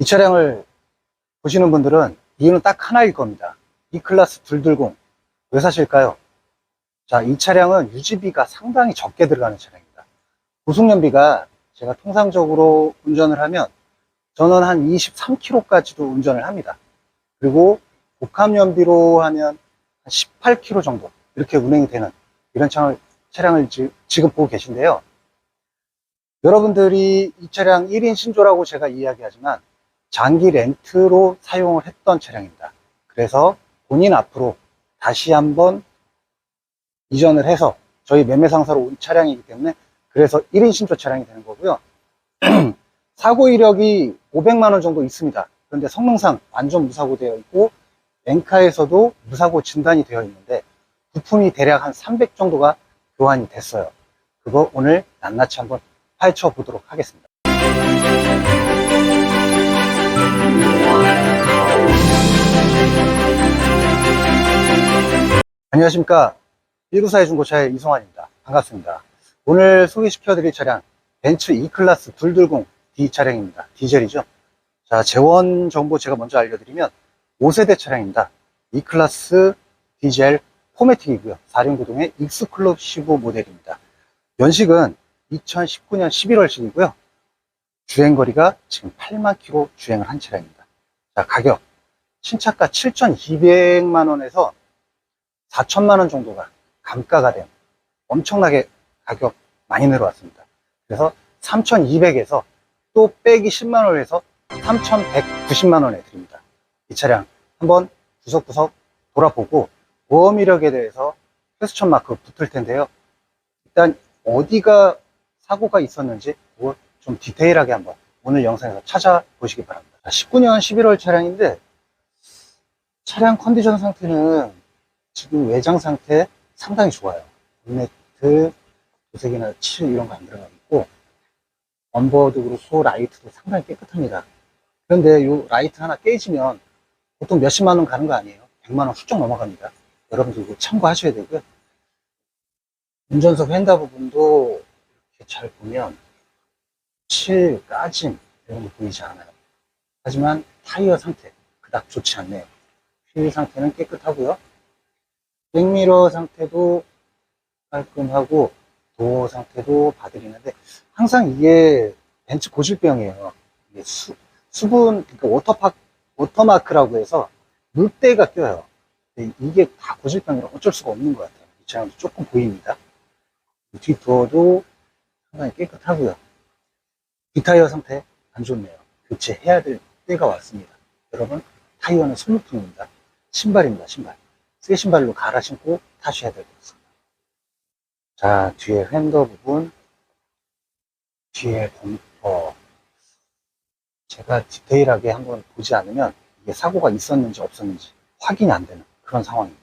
이 차량을 보시는 분들은 이유는 딱 하나일 겁니다. E클래스 220. 왜 사실까요? 자, 이 차량은 유지비가 상당히 적게 들어가는 차량입니다. 고속연비가 제가 통상적으로 운전을 하면 저는 한 23km까지도 운전을 합니다. 그리고 복합연비로 하면 한 18km 정도 이렇게 운행이 되는 이런 차량을, 차량을 지, 지금 보고 계신데요. 여러분들이 이 차량 1인 신조라고 제가 이야기하지만 장기 렌트로 사용을 했던 차량입니다. 그래서 본인 앞으로 다시 한번 이전을 해서 저희 매매 상사로 온 차량이기 때문에 그래서 1인 신조 차량이 되는 거고요. 사고 이력이 500만 원 정도 있습니다. 그런데 성능상 완전 무사고 되어 있고 엔카에서도 무사고 진단이 되어 있는데 부품이 대략 한 300 정도가 교환이 됐어요. 그거 오늘 낱낱이 한번 파헤쳐 보도록 하겠습니다. 안녕하십니까. 194의 중고차의 이성환입니다. 반갑습니다. 오늘 소개시켜 드릴 차량 벤츠 E클래스 220D 차량입니다. 디젤이죠. 자, 재원 정보 제가 먼저 알려드리면 5세대 차량입니다. E클래스 디젤 포매틱이고요. 4륜구동의 익스클루시브 모델입니다. 연식은 2019년 11월식이고요. 주행거리가 지금 8만 킬로 주행을 한 차량입니다. 자, 가격. 신차가 7,200만 원에서 4천만 원 정도가 감가가 된 엄청나게 가격 많이 내려왔습니다. 그래서 3,200에서 또 빼기 10만 원에서 3,190만 원에 드립니다. 이 차량 한번 구석구석 돌아보고 보험 이력에 대해서 퀘스천 마크 붙을 텐데요. 일단 어디가 사고가 있었는지 좀 디테일하게 한번 오늘 영상에서 찾아보시기 바랍니다. 19년 11월 차량인데 차량 컨디션 상태는 지금 외장 상태 상당히 좋아요. 본네트, 도색이나 칠 이런 거 안 들어가 있고 언버드 그렇고 라이트도 상당히 깨끗합니다. 그런데 이 라이트 하나 깨지면 보통 몇십만 원 가는 거 아니에요? 100만 원 훌쩍 넘어갑니다. 여러분들 이거 참고하셔야 되고요. 운전석 휀다 부분도 이렇게 잘 보면 칠, 까짐 이런 거 보이지 않아요. 하지만 타이어 상태 그닥 좋지 않네요. 휠 상태는 깨끗하고요. 백미러 상태도 깔끔하고 도어 상태도 봐드리는데 항상 이게 벤츠 고질병이에요. 이게 수, 수분 그러니까 워터팍 워터마크라고 해서 물때가 껴요. 이게 다 고질병이라 어쩔 수가 없는 것 같아요. 이 차량도 조금 보입니다. 뒷도어도 상당히 깨끗하고요. 뒷타이어 상태 안 좋네요. 교체해야 될 때가 왔습니다. 여러분 타이어는 손목통입니다. 신발입니다. 신발. 새 신발로 갈아 신고 타셔야 될 것 같습니다. 자, 뒤에 핸더 부분, 뒤에 범퍼. 제가 디테일하게 한번 보지 않으면 이게 사고가 있었는지 없었는지 확인이 안 되는 그런 상황입니다.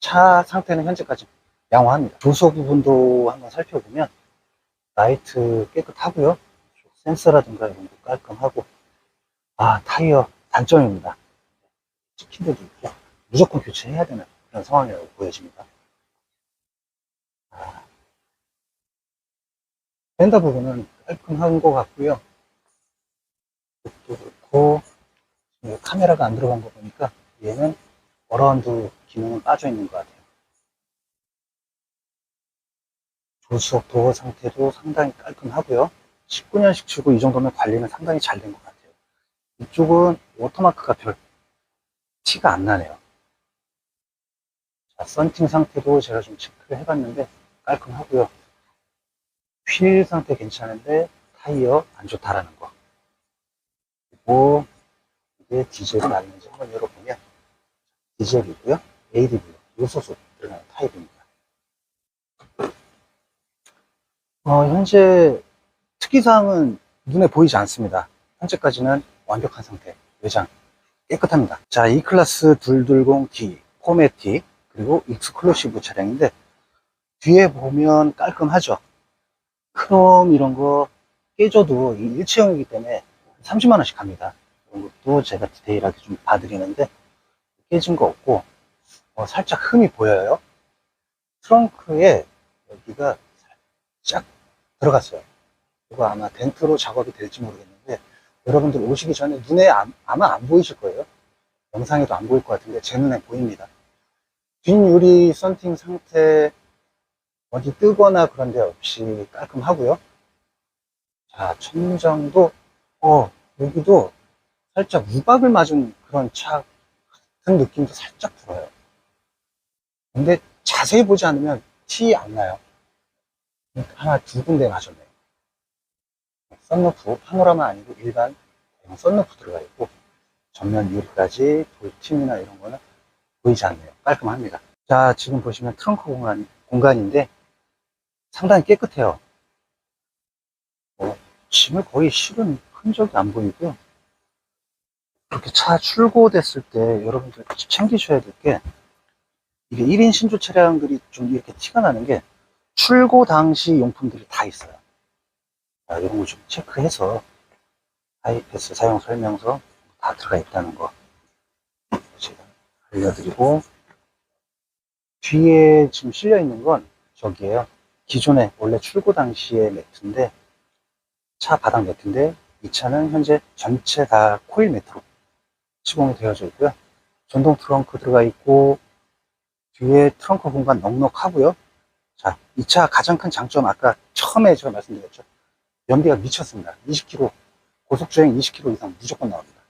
차 상태는 현재까지 양호합니다. 조소 부분도 한번 살펴보면 라이트 깨끗하고요. 센서라든가 이런 거 깔끔하고 아 타이어 단점입니다. 데도 있고 무조건 교체해야 되는 그런 상황이라고 보여집니다. 아, 펜더 부분은 깔끔한 것 같고요. 그렇고 카메라가 안 들어간 거 보니까 얘는 어라운드 기능은 빠져 있는 것 같아요. 조수석 도어 상태도 상당히 깔끔하고요. 19년식 치고 이 정도면 관리는 상당히 잘 된 것 같아요. 이쪽은 워터마크가 별 티가 안 나네요. 자, 썬팅 상태도 제가 좀 체크를 해봤는데 깔끔하고요. 휠 상태 괜찮은데 타이어 안 좋다라는 거. 그리고 이게 디젤이 맞는지 한번 열어보면 디젤이고요. ADV 요소수 들어가는 타입입니다. 어, 현재 특이사항은 눈에 보이지 않습니다. 현재까지는 완벽한 상태, 외장 깨끗합니다. 자, E클래스 220D 포매틱 그리고 익스클루시브 차량인데 뒤에 보면 깔끔하죠. 크롬 이런 거 깨져도 이 일체형이기 때문에 30만 원씩 갑니다. 이런 것도 제가 디테일하게 좀 봐드리는데 깨진 거 없고 어, 살짝 흠이 보여요. 트렁크에 여기가 살짝 들어갔어요. 이거 아마 덴트로 작업이 될지 모르겠는데 여러분들 오시기 전에 눈에 안- 아마 안 보이실 거예요. 영상에도 안 보일 것 같은데 제 눈에 보입니다. 뒷유리 썬팅 상태 어디 뜨거나 그런 데 없이 깔끔하고요. 자, 천장도 어, 여기도 살짝 우박을 맞은 그런 차 같은 느낌도 살짝 들어요. 근데 자세히 보지 않으면 티 안 나요. 하나 두 군데 나셨네요. 썬루프, 파노라마 아니고 일반 썬루프 들어가 있고 전면 유리까지 돌팀이나 이런 거는 보이지 않네요. 깔끔합니다. 자, 지금 보시면 트렁크 공간, 공간인데 상당히 깨끗해요. 어, 짐을 거의 실은 흔적이 안 보이고요. 이렇게 차 출고됐을 때 여러분들 챙기셔야 될 게 이게 1인 신조 차량들이 좀 이렇게 티가 나는 게 출고 당시 용품들이 다 있어요. 자, 이런 거 좀 체크해서 하이패스 사용 설명서 다 들어가 있다는 거 제가 알려드리고 뒤에 지금 실려 있는 건 저기에요. 기존에 원래 출고 당시의 매트인데 차 바닥 매트인데 이 차는 현재 전체 다 코일 매트로 시공이 되어져 있고요. 전동 트렁크 들어가 있고 뒤에 트렁크 공간 넉넉하고요. 자, 이 차 가장 큰 장점 아까 처음에 제가 말씀드렸죠. 연비가 미쳤습니다. 20km 고속주행 20km 이상 무조건 나옵니다.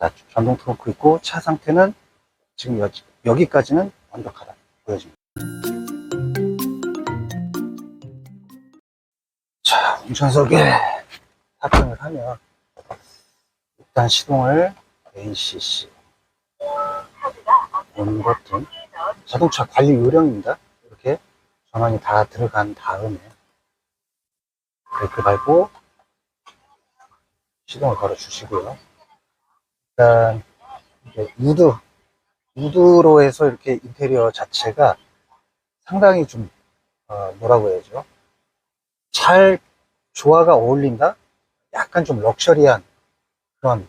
자, 전동 트렁크 있고 차 상태는 지금 여, 여기까지는 완벽하다 보여집니다. 자, 운전석에 탑승을 하면 일단 시동을 ACC 온 버튼 자동차 관리 요령입니다. 이렇게 전원이 다 들어간 다음에 브레이크 밟고 시동을 걸어 주시고요. 일단 우드 우드로 해서 이렇게 인테리어 자체가 상당히 좀 어, 뭐라고 해야죠? 잘 조화가 어울린다? 약간 좀 럭셔리한 그런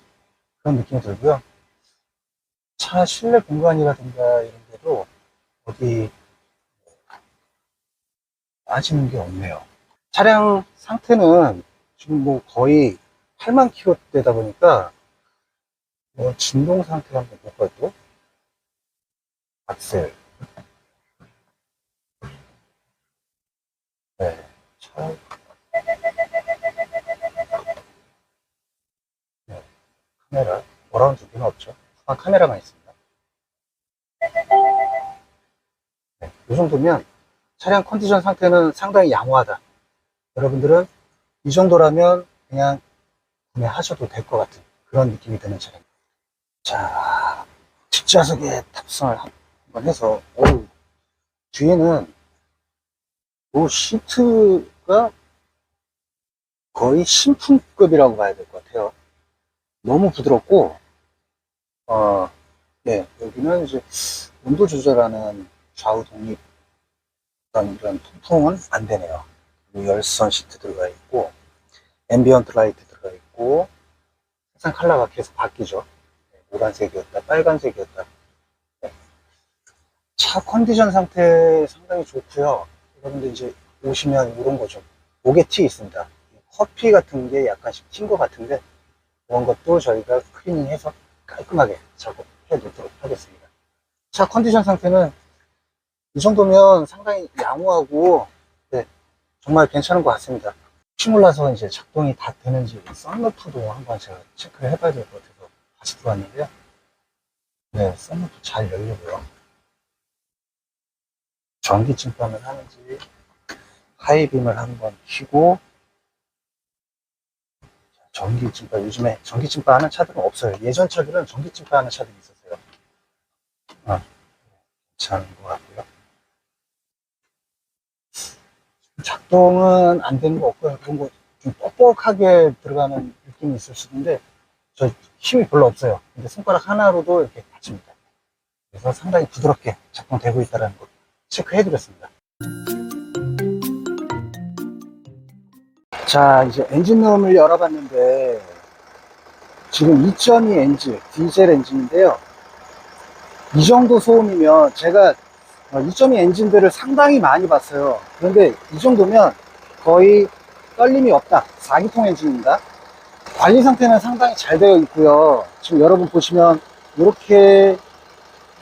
그런 느낌이 들고요. 차 실내 공간이라든가 이런 데도 어디 빠지는 게 없네요. 차량 상태는 지금 뭐 거의 8만 킬로대다 보니까 뭐 진동 상태 한번 볼까요 또? 악셀. 네, 차 네, 카메라. 뭐라는 두개는 없죠? 아, 카메라만 있습니다. 네, 이 정도면 차량 컨디션 상태는 상당히 양호하다 여러분들은 이 정도라면 그냥 구매하셔도 될 것 같은 그런 느낌이 드는 차량. 자, 뒷좌석에 탑승을 한번 해서, 어우, 뒤에는, 뭐, 시트가 거의 신품급이라고 봐야 될 것 같아요. 너무 부드럽고, 어, 네, 여기는 이제 온도 조절하는 좌우 독립, 이런 통풍은 안 되네요. 열선 시트 들어가 있고, 앰비언트 라이트 들어가 있고, 색상 컬러가 계속 바뀌죠. 네, 노란색이었다, 빨간색이었다. 네. 차 컨디션 상태 상당히 좋고요. 여러분들 이제 오시면 이런 거죠. 목에 티 있습니다. 커피 같은 게 약간씩 튄 것 같은데, 그런 것도 저희가 클리닝해서 깔끔하게 작업해 놓도록 하겠습니다. 차 컨디션 상태는 이 정도면 상당히 양호하고, 네, 정말 괜찮은 것 같습니다. 혹시 몰라서 이제 작동이 다 되는지 썬루프도 한번 제가 체크를 해봐야 될 것 같아서 다시 들어왔는데요. 네, 썬루프 잘 열리고요. 전기 찜밤을 하는지 하이빔을 한번 켜고 전기 찜바 요즘에 전기 찜바 하는 차들은 없어요. 예전 차들은 전기 찜바 하는 차들이 있었어요. 아, 괜찮은 것 같고요. 작동은 안 되는 거 없고요. 그런 거 좀 뻑뻑하게 들어가는 느낌이 있을 수 있는데 저 힘이 별로 없어요. 근데 손가락 하나로도 이렇게 닫힙니다. 그래서 상당히 부드럽게 작동되고 있다는 거 체크해 드렸습니다. 자, 이제 엔진룸을 열어봤는데 지금 2.2 엔진, 디젤 엔진인데요. 이 정도 소음이면 제가 2.2 엔진들을 상당히 많이 봤어요. 그런데 이 정도면 거의 떨림이 없다. 4기통 엔진입니다. 관리 상태는 상당히 잘 되어 있고요. 지금 여러분 보시면 이렇게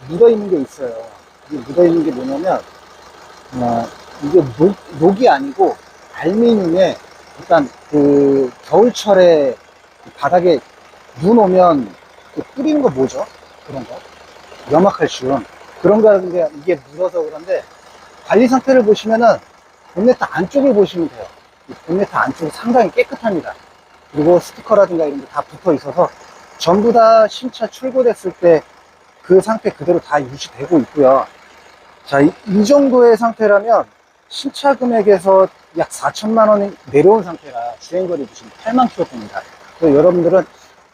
묻어 있는 게 있어요. 이게 묻어 있는 게 뭐냐면 어, 이게 녹, 녹이 아니고 알미늄에 일단 그 겨울철에 바닥에 눈 오면 그 뿌리는 거 뭐죠? 그런 거 염화칼슘 그런 거라든가 이게 묻어서 그런데 관리 상태를 보시면은 본네트 안쪽을 보시면 돼요. 이 본네트 안쪽이 상당히 깨끗합니다. 그리고 스티커라든가 이런 게 다 붙어 있어서 전부 다 신차 출고됐을 때 그 상태 그대로 다 유지되고 있고요. 자, 이, 이 정도의 상태라면 신차 금액에서 약 4천만 원이 내려온 상태라 주행거리 보시면 8만 킬로입니다. 그래서 여러분들은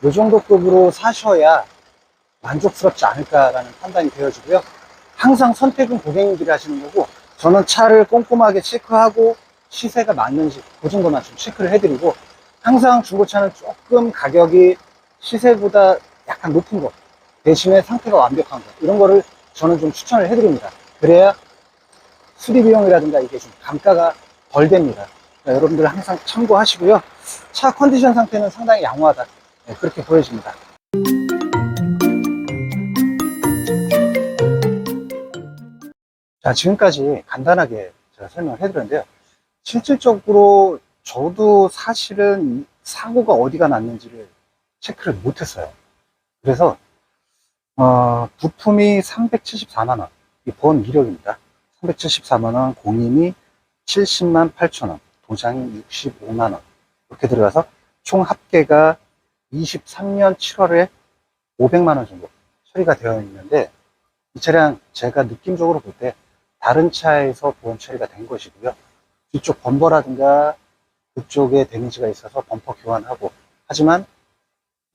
이 정도 급으로 사셔야 만족스럽지 않을까라는 판단이 되어지고요. 항상 선택은 고객님들이 하시는 거고 저는 차를 꼼꼼하게 체크하고 시세가 맞는지 그 정도만 좀 체크를 해드리고 항상 중고차는 조금 가격이 시세보다 약간 높은 거 대신에 상태가 완벽한 거 이런 거를 저는 좀 추천을 해드립니다. 그래야 수리 비용이라든가 이게 좀 감가가 덜 됩니다. 그러니까 여러분들 항상 참고하시고요. 차 컨디션 상태는 상당히 양호하다. 네, 그렇게 보여집니다. 자, 지금까지 간단하게 제가 설명을 해드렸는데요. 실질적으로 저도 사실은 이 사고가 어디가 났는지를 체크를 못했어요. 그래서 어, 부품이 374만원, 이 보험 이력입니다. 374만원, 공임이 70만 8천원, 도장이 65만원, 이렇게 들어가서 총 합계가 23년 7월에 500만원 정도 처리가 되어 있는데, 이 차량 제가 느낌적으로 볼때 다른 차에서 보험 처리가 된 것이고요. 뒤쪽 범퍼라든가 그쪽에 데미지가 있어서 범퍼 교환하고, 하지만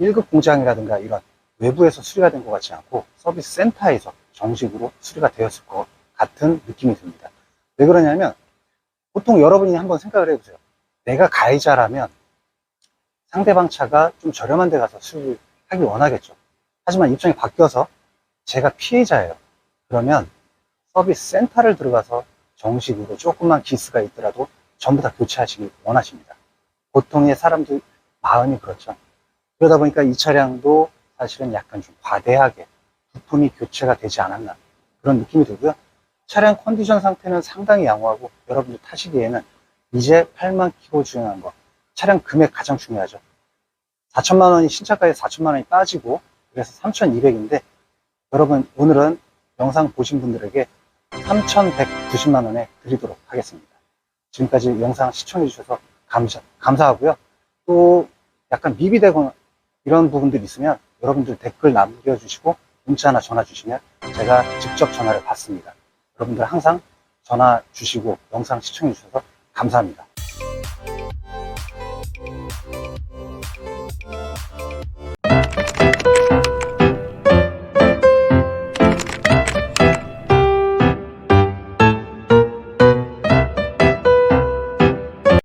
1급 공장이라든가 이런 외부에서 수리가 된 것 같지 않고 서비스 센터에서 정식으로 수리가 되었을 것 같은 느낌이 듭니다. 왜 그러냐면 보통 여러분이 한번 생각을 해보세요. 내가 가해자라면 상대방 차가 좀 저렴한 데 가서 수리를 하길 원하겠죠. 하지만 입장이 바뀌어서 제가 피해자예요. 그러면 서비스 센터를 들어가서 정식으로 조금만 기스가 있더라도 전부 다 교체하시길 원하십니다. 보통의 사람들 마음이 그렇죠. 그러다 보니까 이 차량도 사실은 약간 좀 과대하게 부품이 교체가 되지 않았나 그런 느낌이 들고요. 차량 컨디션 상태는 상당히 양호하고 여러분들 타시기에는 이제 8만 킬로 주행한 거 차량 금액 가장 중요하죠. 4천만 원이 신차가에 4천만 원이 빠지고 그래서 3,200인데 여러분 오늘은 영상 보신 분들에게 3,190만 원에 드리도록 하겠습니다. 지금까지 영상 시청해 주셔서 감사, 감사하고요. 또 약간 미비되거나 이런 부분들이 있으면 여러분들 댓글 남겨주시고 문자나 전화 주시면 제가 직접 전화를 받습니다. 여러분들 항상 전화 주시고 영상 시청해 주셔서 감사합니다.